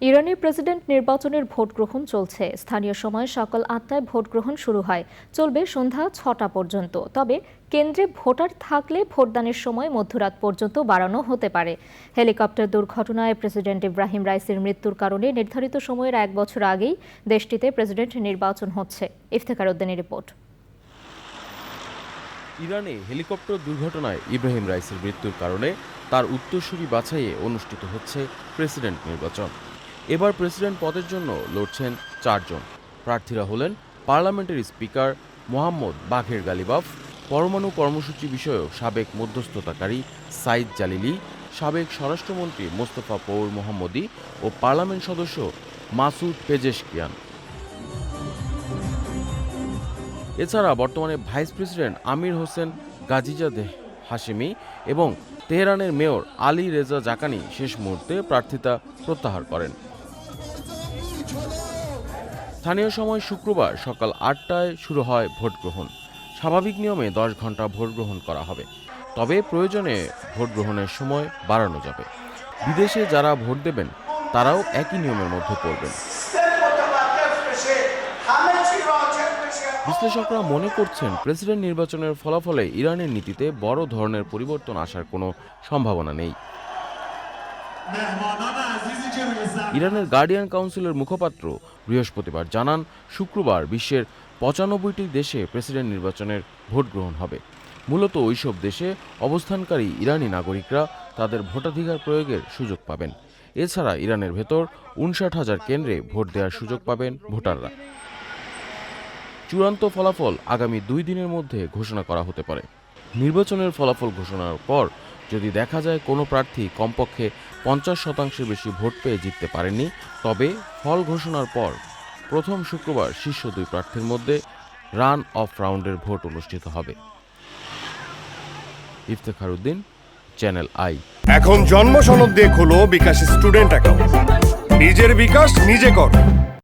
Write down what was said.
ইরানের প্রেসিডেন্ট নির্বাচনের ভোট গ্রহণ চলছে। স্থানীয় সময় সকাল আটটায় ভোট গ্রহণ শুরু হয়। চলবে সন্ধ্যা ছটা পর্যন্ত। তবে কেন্দ্রে ভোটার থাকলে ভোটদানের সময় মধ্যরাত পর্যন্ত বাড়ানো হতে পারে। হেলিকপ্টার দুর্ঘটনায় প্রেসিডেন্ট ইব্রাহিম রাইসির মৃত্যুর কারণে নির্ধারিত সময়ের এক বছর আগেই দেশটিতে প্রেসিডেন্ট নির্বাচন হচ্ছে। ইফতেখার উদ্দিনের রিপোর্ট। ইরানে হেলিকপ্টার দুর্ঘটনায় ইব্রাহিম রাইসের মৃত্যুর কারণে তার উত্তরসূরি বাছাইয়ে অনুষ্ঠিত হচ্ছে প্রেসিডেন্ট নির্বাচন। এবার প্রেসিডেন্ট পদের জন্য লড়ছেন চারজন। প্রার্থীরা হলেন পার্লামেন্টের স্পিকার মোহাম্মদ বাঘের গালিবাফ, পরমাণু কর্মসূচি বিষয়ক সাবেক মধ্যস্থতাকারী সাইদ জালিলি, সাবেক স্বরাষ্ট্রমন্ত্রী মোস্তফা পৌর মোহাম্মদী ও পার্লামেন্ট সদস্য মাসুদ পেজেশকিয়ান। এছাড়া বর্তমানে vice president Amir Hossein Ghazizadeh Hashemi এবং তেহরানের মেয়র আলী রেজা জাকানি শেষ মুহূর্তে প্রার্থিতা প্রত্যাহার করেন। স্থানীয় সময় শুক্রবার সকাল আটটায় শুরু হয় ভোট গ্রহণ স্বাভাবিক নিয়মে দশ ঘণ্টা ভোট গ্রহণ করা হবে। তবে প্রয়োজনে ভোট গ্রহণের সময় বাড়ানো যাবে। বিদেশে যারা ভোট দেবেন, তারাও একই নিয়মের মধ্যে পড়বেন। বিশ্লেষকরা মনে করছেন, প্রেসিডেন্ট নির্বাচনের ফলাফলে ইরানের নীতিতে বড় ধরনের পরিবর্তন আসার কোনো সম্ভাবনা নেই। ইরানের গার্ডিয়ান কাউন্সিলের মুখপাত্র বৃহস্পতিবার জানান, শুক্রবার বিশ্বের পঁচানব্বইটি দেশে প্রেসিডেন্ট নির্বাচনের ভোট গ্রহণ হবে। মূলত ওইসব দেশে অবস্থানকারী ইরানি নাগরিকরা তাদের ভোটাধিকার প্রয়োগের সুযোগ পাবেন। এছাড়া ইরানের ভেতর উনষাট হাজার কেন্দ্রে ভোট দেওয়ার সুযোগ পাবেন ভোটাররা। চূড়ান্ত ফলাফল আগামী দুই দিনের মধ্যে ঘোষণা করা হতে পারে। নির্বাচনের ফলাফল ঘোষণার পর যদি দেখা যায় কোনো প্রার্থী কমপক্ষে পঞ্চাশ শতাংশের বেশি ভোট পেয়ে জিততে পারেননি, তবে ফল ঘোষণার পর প্রথম শুক্রবার শীর্ষ দুই প্রার্থীর মধ্যে রান অফ রাউন্ডের ভোট অনুষ্ঠিত হবে। Iftekhar Uddin, channel I. এখন জন্ম সনদ দিয়ে খোলো বিকাশ স্টুডেন্ট অ্যাকাউন্ট। নিজের বিকাশ নিজে কর।